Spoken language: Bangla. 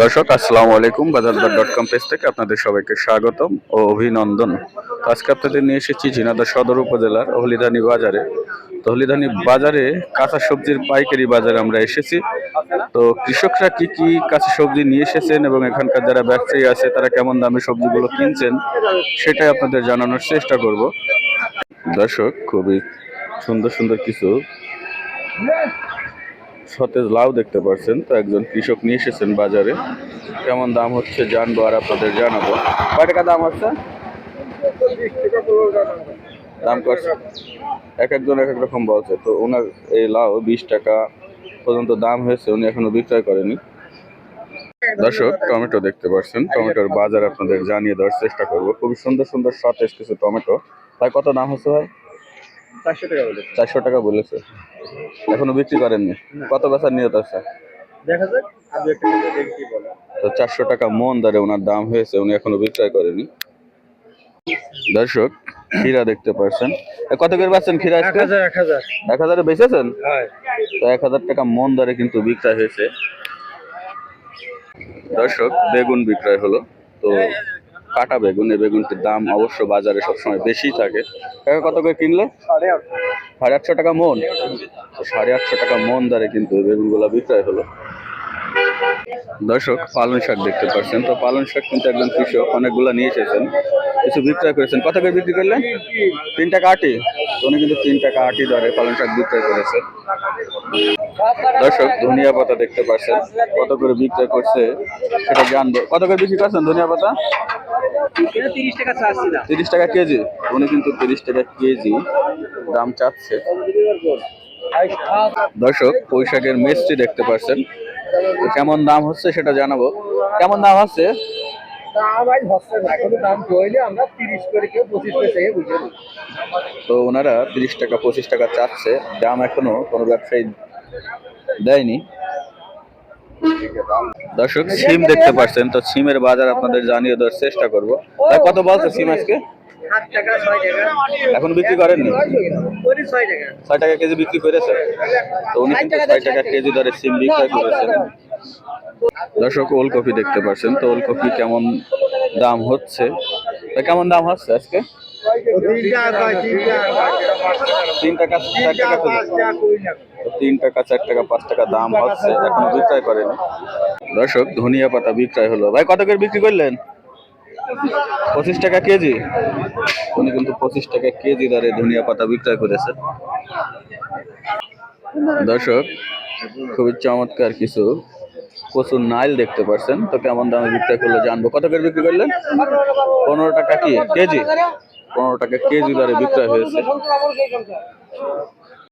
দর্শক, আসসালামু আলাইকুম বাজারদার ডট কম পেজ থেকে আপনাদের সবাইকে স্বাগতম ও অভিনন্দন। আজকে আপনাদের নিয়ে এসেছি ঝিনাদা সদর উপজেলার হলিদানি বাজারে। তো হলিদানি বাজারে কাঁচা সবজির পাইকারি বাজারে আমরা এসেছি। তো কৃষকরা কি কি কাঁচা সবজি নিয়ে এসেছেন এবং এখানকার যারা ব্যবসায়ী আছে, তারা কেমন দামে সবজিগুলো কিনছেন, সেটাই আপনাদের জানানোর চেষ্টা করব। দর্শক, খুবই সুন্দর সুন্দর কিছু সতেজ লাউ দেখতে পাচ্ছেন তো একজন কৃষক নিয়ে এসেছেন বাজারে। কেমন দাম হচ্ছে জানব আর আপনাদের জানাব। কয় টাকা দাম হচ্ছে? দাম করছে এক একজন এক এক রকম বলছে। তো ওনার এই লাউ বিশ টাকা পর্যন্ত দাম হয়েছে উনি এখনও বিক্রয় করেনি। দর্শক টমেটো দেখতে পাচ্ছেন টমেটোর বাজার আপনাদের জানিয়ে দেওয়ার চেষ্টা করব। খুবই সুন্দর সুন্দর সতেজ কিছু টমেটো। তাই কত দাম হচ্ছে ভাই? চারশো টাকা বলে চারশো টাকা বলেছে। এখনও বিক্রি করেননি। কত বেচার নিয়ত আছে? দেখা যাক আমি একটা দেখি বলে। তো চারশো টাকা মন দরে ওনার দাম হয়েছে উনি এখনও বিক্রয় করেনি। দর্শক ক্ষীরা দেখতে পাচ্ছেন কত করে পাচ্ছেন ক্ষীরা এক হাজার এক হাজার। এক হাজারে বেচেছেন? তো এক হাজার টাকা মন দরে কিন্তু বিক্রয় হয়েছে। দর্শক বেগুন বিক্রয় হলো। তো কাটা বেগুন এই বেগুনটির দাম অবশ্য বাজারে সবসময় বেশি থাকে। কাকা কত করে কিনলে? সাড়ে আটশো। সাড়ে আটশো টাকা মন। সাড়ে আটশো টাকা মন দ্বারে কিন্তু এই বেগুনগুলো বিক্রয় হলো। দর্শক, পালং শাক দেখতে পাচ্ছেন। তো পালং শাক কিন্তু একজন কৃষক অনেকগুলো নিয়ে এসেছেন। কিছু বিক্রয় করেছেন। কত করে বিক্রি করলেন? তিন টাকা আটি। উনি কিন্তু তিন টাকা আটি দরে পালং শাক বিক্রয় করেছে। দর্শক, ধনিয়া পাতা দেখতে পাচ্ছেন। কত করে বিক্রয় করছে সেটা জানব। কত করে বিক্রি করছেন ধনিয়া পাতা? তিরিশ টাকা কেজি। উনি কিন্তু তিরিশ টাকা কেজি দাম চাচ্ছে। দর্শক পৈশাকের মেসটি দেখতে পাচ্ছেন। কেমন দাম হচ্ছে সেটা জানাব। কেমন দাম হচ্ছে? তো ওনারা তিরিশ টাকা পঁচিশ টাকা চাচ্ছে দাম এখনও কোনো ব্যবসায়ী দেয়নি। দর্শক সিম দেখতে পাচ্ছেন তো সিমের বাজার আপনাদের জানিয়ে দেওয়ার চেষ্টা করব। কত বলছে সিম আজকে? এখন বিক্রি করেননি? ছয় টাকা। কেজি বিক্রি করেছে তো উনি কিন্তু ছয় টাকা কেজি দরে সিম বিক্রয় করেছেন। দর্শক, ওলকপি দেখতে পাচ্ছেন। তো ওলকপি কেমন দাম হচ্ছে? কেমন দাম হচ্ছে আজকে? তিন টাকা, চার টাকা পাঁচ টাকা দাম হচ্ছে। বিক্রয় দর্শক, ধনিয়া পাতা বিক্রয় হলো। ভাই, কত করে বিক্রি করলেন? পঁচিশ টাকা কেজি? উনি কিন্তু পঁচিশ টাকা কেজি দরে ধনিয়া পাতা বিক্রয় করেছে। দর্শক, খুবই চমৎকার কিছু প্রচুর নাইল দেখতে পাচ্ছেন তো কেমন দামে বিক্রয় করল জানব। কত করে বিক্রি করলেন? পনেরো টাকা কি? কেজি? পনেরো টাকা কেজি দরে বিক্রয় হয়েছে।